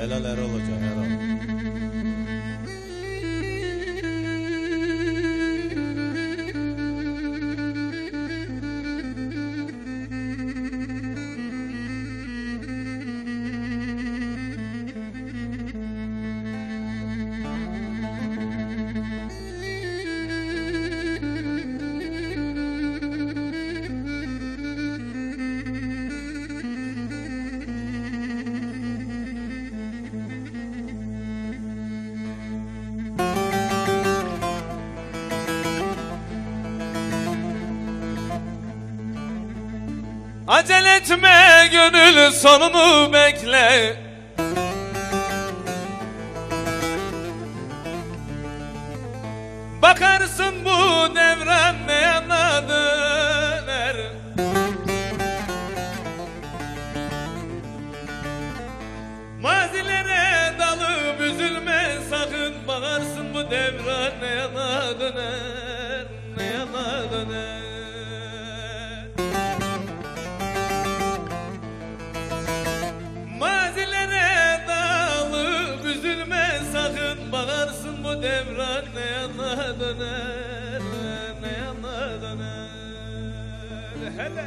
Helal Erol Hoca Erol. Acele etme gönül sonunu bekle. Bakarsın bu devran ne yana döner Mazilere dalıp üzülme sakın Bakarsın bu devran ne yana döner Ne yana döner Bakarsın bu devran ne yana döner Ne yana döner. Hele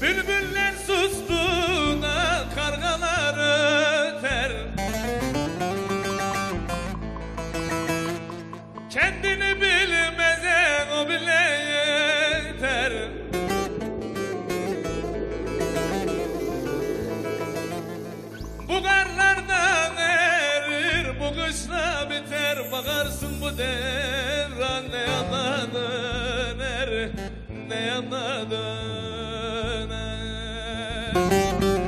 Bülbüller sustuğunda kargalar öter. Kendini bilmeze o bile yeter. Bu karlardan erir bu kışla biter. Bakarsın bu devran ne yana döner Ne yana döner mulher